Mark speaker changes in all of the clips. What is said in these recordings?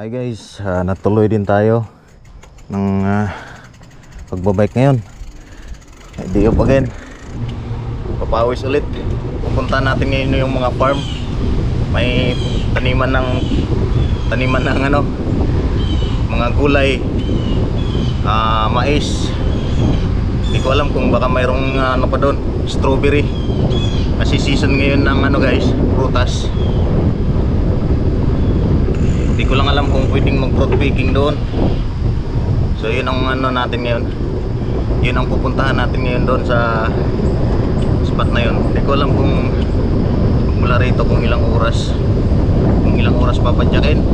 Speaker 1: Hi guys, ah, natuloy din tayo ng ah, pagbabike ngayon. Di up again. Papawis ulit. Pupunta natin ngayon yung mga farm. May taniman ng taniman ng ano, mga gulay, ah, mais. Hindi ko alam kung baka mayroong ah, ano pa doon, strawberry. Kasi season ngayon ng ano guys, prutas. Hindi ko lang alam kung pwedeng mag fruit picking doon. So yun ang ano natin ngayon. Yun ang pupuntahan natin ngayon doon sa spot na yun. Hindi ko alam kung mula rito kung ilang oras kung ilang oras papadyakin.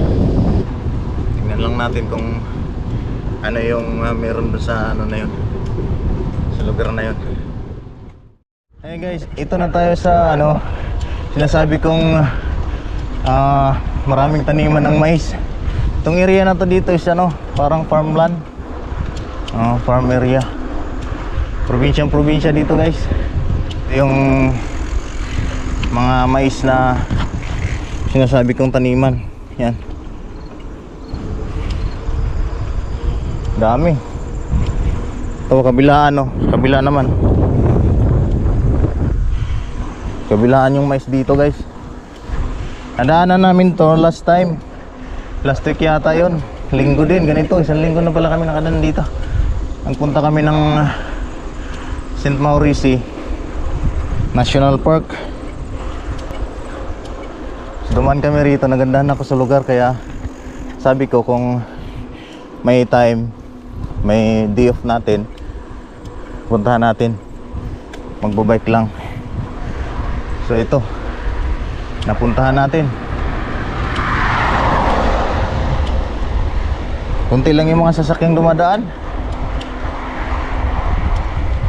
Speaker 1: Tingnan lang natin kung ano yung uh, meron sa ano na yun. Sa lugar na yun. Hey guys, ito na tayo sa ano sinasabi kong ah maraming taniman ng mais. Itong area na to dito is ano, parang farmland. Oh, farm area. Probinsyang probinsya dito, guys. Yung mga mais na sinasabi kong taniman. Yan. Dami. Ito kabilaan, no. Kabila naman. Kabilaan yung mais dito, guys. Nadaanan namin to last time. Last week yata yon. Linggo din, ganito. Isang linggo na pala kami nakadaan dito. Nagpunta kami ng uh, St. Maurice National Park. So, dumaan kami rito. Nagandahan ako sa lugar kaya sabi ko kung may time, may day off natin, puntahan natin. Magbabike lang. So ito, napuntahan natin. Kunti lang yung mga sasakyang dumadaan.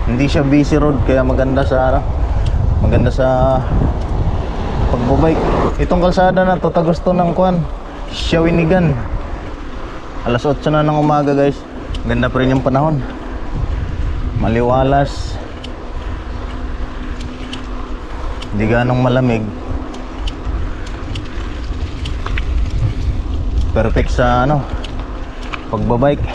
Speaker 1: Hindi siya busy road kaya maganda sa ano, maganda sa pagbabike. Itong kalsada na to tagos to ng kwan Shawinigan. Alas 8 na ng umaga guys. Ganda pa rin yung panahon. Maliwalas. Hindi ganong malamig perfect sa ano pagbabike.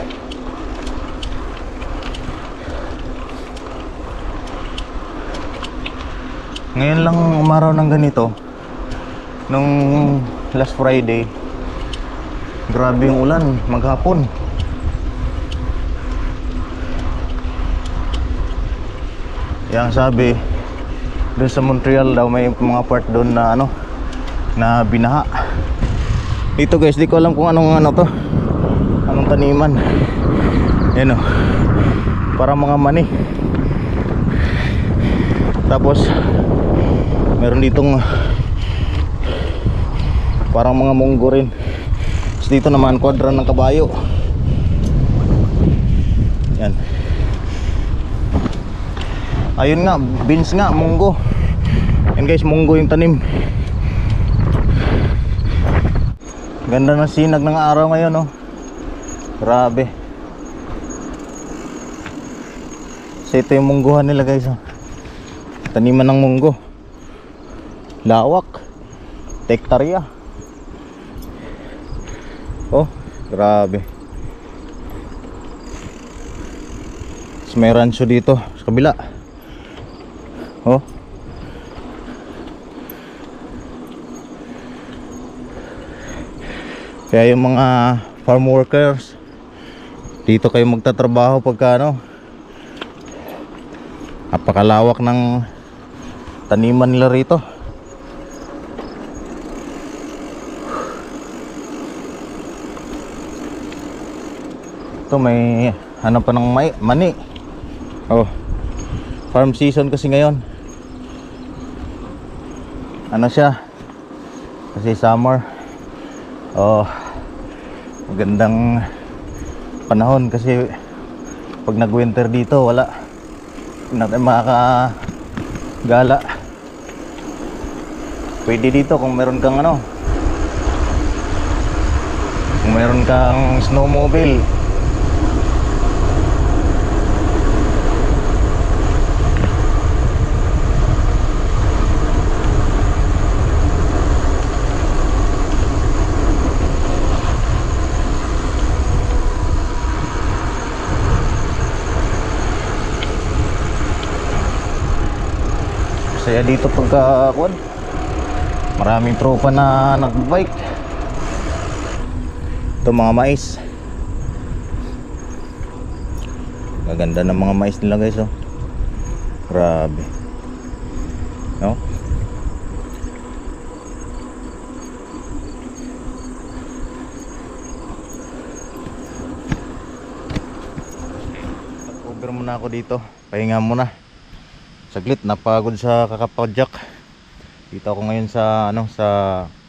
Speaker 1: Ngayon lang umaraw ng ganito. Nung last Friday grabe yung ulan maghapon. Yang sabi doon sa Montreal daw may mga part doon na ano na binaha dito guys di ko alam kung anong ano to. Anong taniman. Yan o. Para mga mani. Tapos meron ditong parang mga munggo rin. Tapos dito naman kwadra ng kabayo. Yan ayun nga beans nga munggo. Yan guys munggo yung tanim ganda ng sinag ng araw ngayon oh. Grabe. So ito yung mungguhan nila guys oh. taniman ng munggo. Lawak. Tektarya. Oh grabe. Tapos may rancho dito sa kabila. Oh kaya yung mga farm workers dito kayo magtatrabaho pagka ano napakalawak ng taniman nila rito. Ito may ano pa ng may, mani. Oh farm season kasi ngayon. Ano siya? Kasi summer. Oh magandang panahon kasi pag nag winter dito wala. Natin makakagala. Pwede dito kung meron kang ano. Kung meron kang snowmobile Saya dito pagka kuan. Maraming tropa na nagbike. Ito mga mais. Gaganda ng mga mais nila guys oh. Grabe. No? Over muna ako dito. Pahinga muna. Saglit, napagod sa kakapadyak. Dito ako ngayon sa ano sa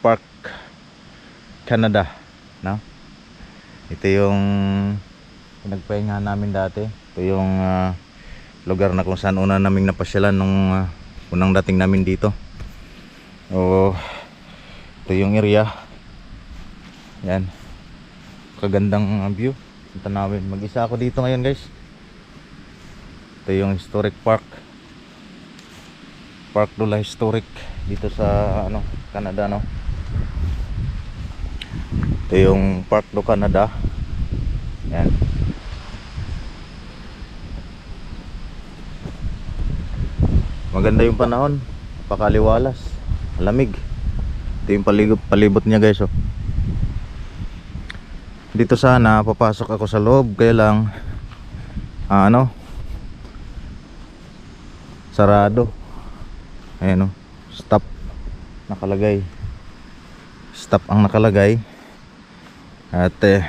Speaker 1: Park Canada, no? Ito yung pinagpahinga namin dati. Ito yung ah, lugar na kung saan una naming napasyalan nung ah, unang dating namin dito. Oh, ito yung area. Yan. Kagandang ah, view. Punta namin. Mag-isa ako dito ngayon, guys. Ito yung historic park. Park Dula Historic dito sa ano, Canada no. Ito yung Park do Canada. Yan. Maganda yung panahon. Pakaliwalas. Malamig. Ito yung palibot, palibot niya guys oh. Dito sana papasok ako sa loob kaya lang ah, ano sarado ayan o stop. Nakalagay. Stop ang nakalagay. At eh,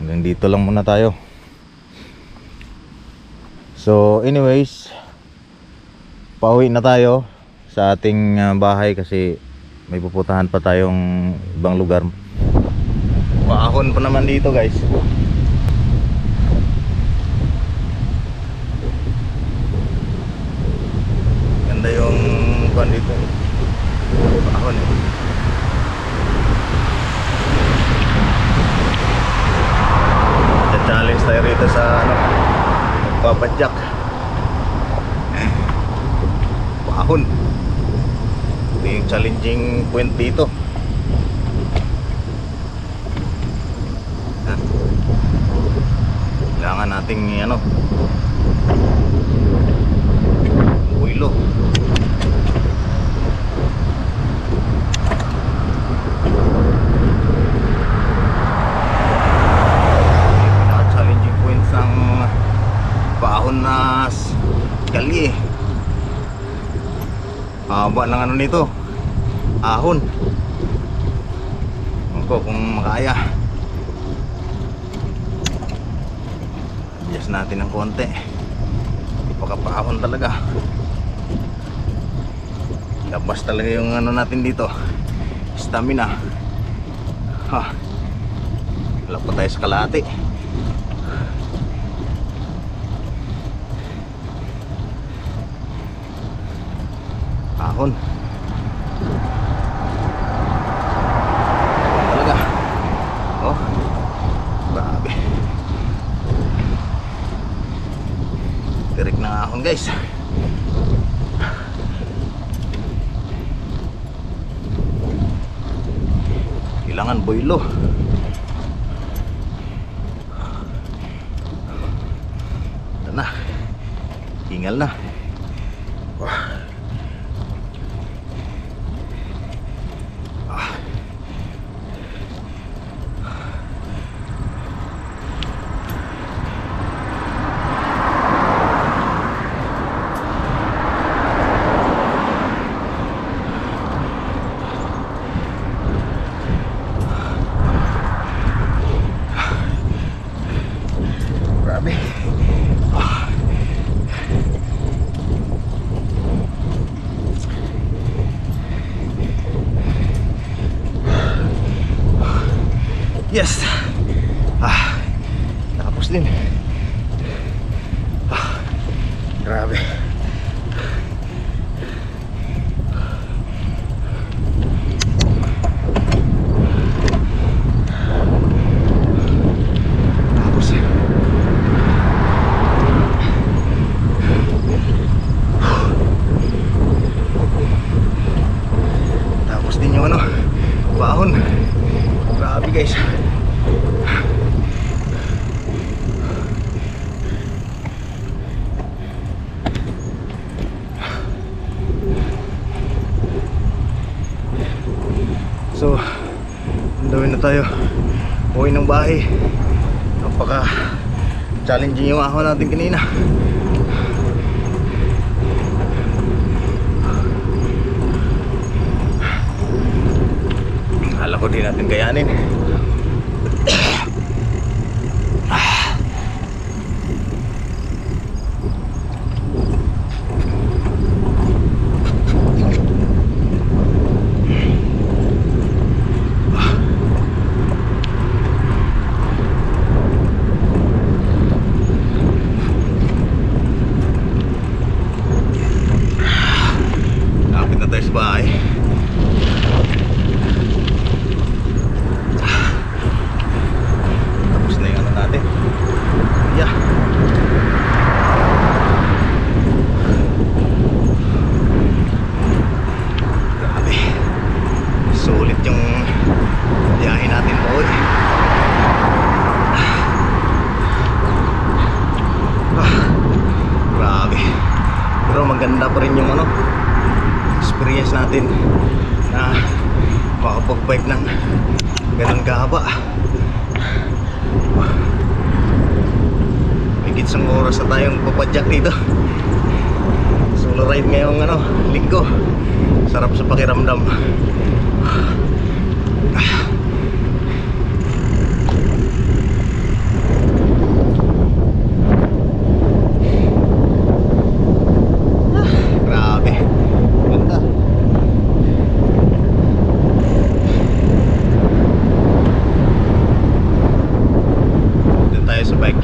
Speaker 1: hanggang dito lang muna tayo. So anyways pauwi na tayo sa ating ah, bahay kasi may puputahan pa tayong ibang lugar. Paahon pa naman dito guys Ganda yung kwan dito. Ahon eh. challenge tayo rito sa ano, papadyak. Ahon. Ito yung challenging point dito. Ah. Kailangan nating ano, Uilo. challenging points ng paahon na s- kalye. Haba ng ano nito. Ahon. Ako kung makaya. Adjust natin ng konti. Pagkapaahon talaga. Labas talaga yung ano natin dito. Stamina. Ha. Wala pa tayo sa kalahati. Ahon. Ahon talaga. Oh. Grabe. Tirik na ahon guys. Kailangan boylo. Na. Hingal na. Yes. yung ako natin kanina. Akala ko din natin kayanin.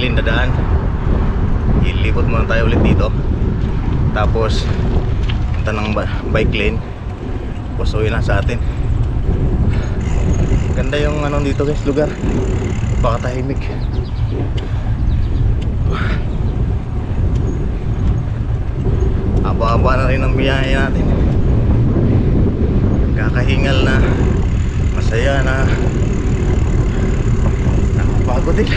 Speaker 1: clean na daan. Ilipot muna tayo ulit dito. Tapos punta ng bike lane. Tapos uwi na sa atin dito guys lugar. Baka tahimik. Haba-haba na rin ang biyahe natin. Kakahingal na. Masaya na. Nakapagod din.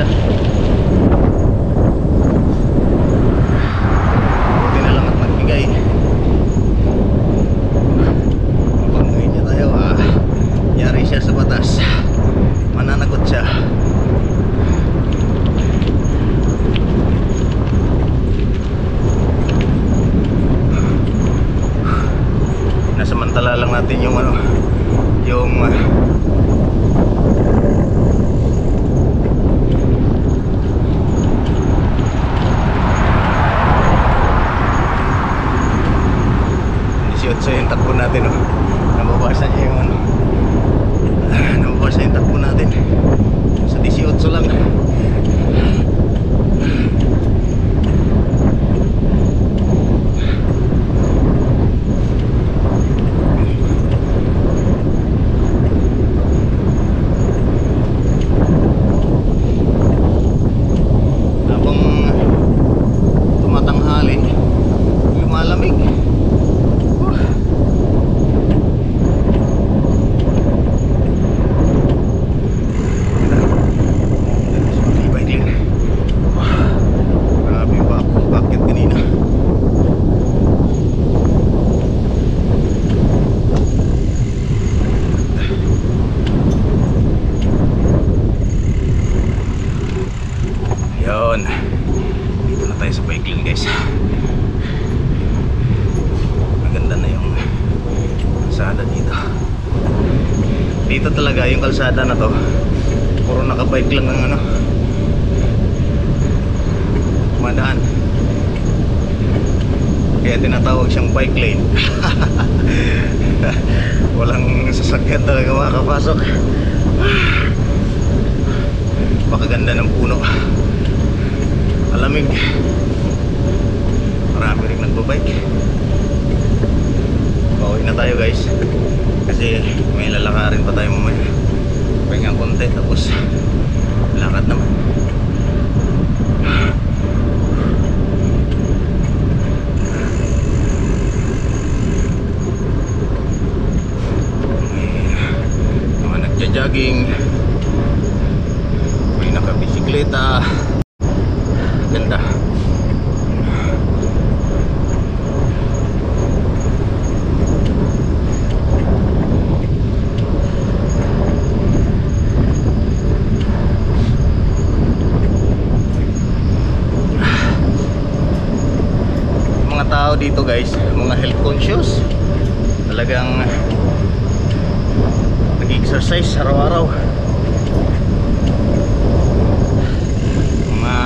Speaker 1: поддержку. nababasa yung takbo natin oh. nababasa niya yung ano. Ah, nababasa yung takbo natin. Sa 18 lang. Yung kalsada na to. Puro nakabike lang ang ano. Madaan. Kaya tinatawag siyang bike lane. Walang sasakyan talaga makakapasok pakaganda ng puno. Alamig marami rin nagbabike. Pauwi na tayo guys. Kasi may lalakarin pa tayo mamaya pahinga konti tapos lakad naman may mga nagja-jogging may nakabisikleta ganda mga tao dito guys mga health conscious. Talagang nag-exercise araw-araw. Mga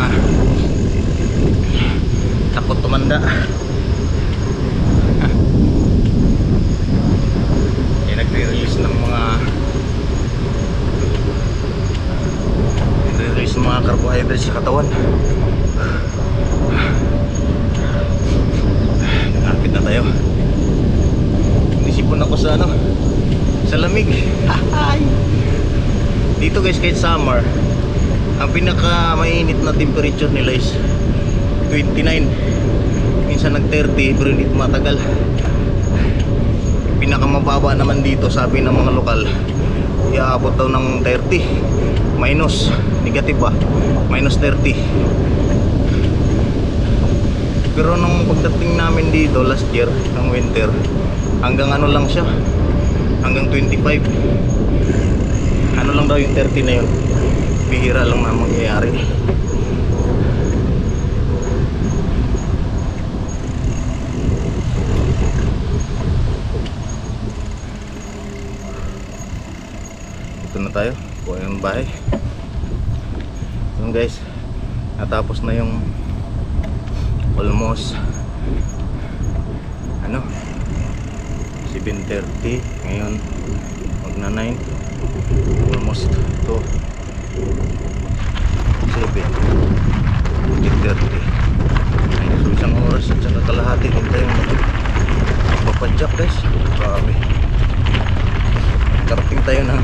Speaker 1: takot tumanda. Eh nagre-release ng mga nagre-release ng mga carbohydrates sa katawan Nakapit na tayo. Nisipon ako sa ano, sa lamig. Dito guys, kahit summer, ang pinaka mainit na temperature nila is 29. Minsan nag 30 pero hindi matagal. Pinaka mababa naman dito sabi ng mga lokal, iaabot daw ng 30. Minus, negative ba? Minus 30. Pero nung pagdating namin dito last year, ng winter, hanggang ano lang siya, hanggang 25. Ano lang daw yung 30 na yun. Bihira lang na mangyayari. Ito na tayo, kuha yung bahay. Yun guys, natapos na yung almost ano 7.30 ngayon magna 9 almost to 7 8.30 so isang oras at saka kalahati din tayo. Magpapadyak guys. Grabe. Karating tayo ng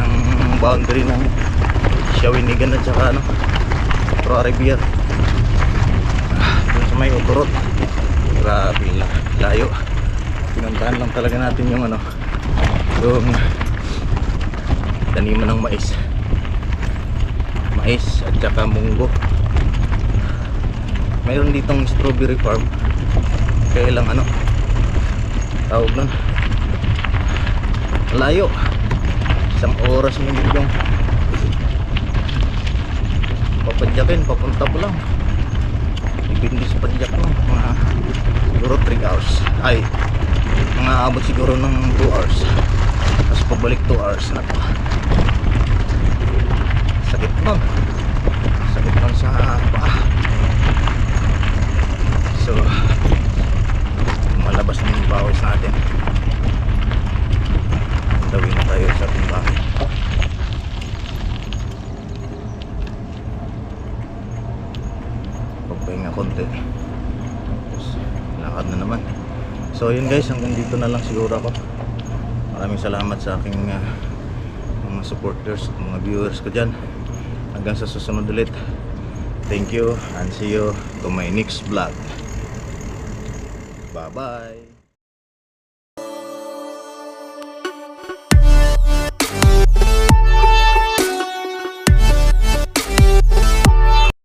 Speaker 1: ng boundary ng Shawinigan at saka ano Pro Arabia dun sa may uturot grabe la- layo. Pinuntahan lang talaga natin yung ano yung taniman ng mais. Mais at saka munggo. Mayroon ditong strawberry farm. Kaya ano tawag nun. Layo. Isang oras minit yung papadyakin papunta mo lang. Depende sa padyak mo mga siguro 3 hours. Ay mga abot siguro ng 2 hours tapos pabalik 2 hours na to. Sakit nun. Sakit nun sa paa. So malabas na yung bawis natin. Dawin na tayo sa ating bahay pagpahinga konti. Lakad na naman. So yun guys hanggang dito na lang siguro ako maraming salamat sa aking ah, mga supporters at mga viewers ko dyan. Hanggang sa susunod ulit. Thank you and see you to my next vlog. Bye bye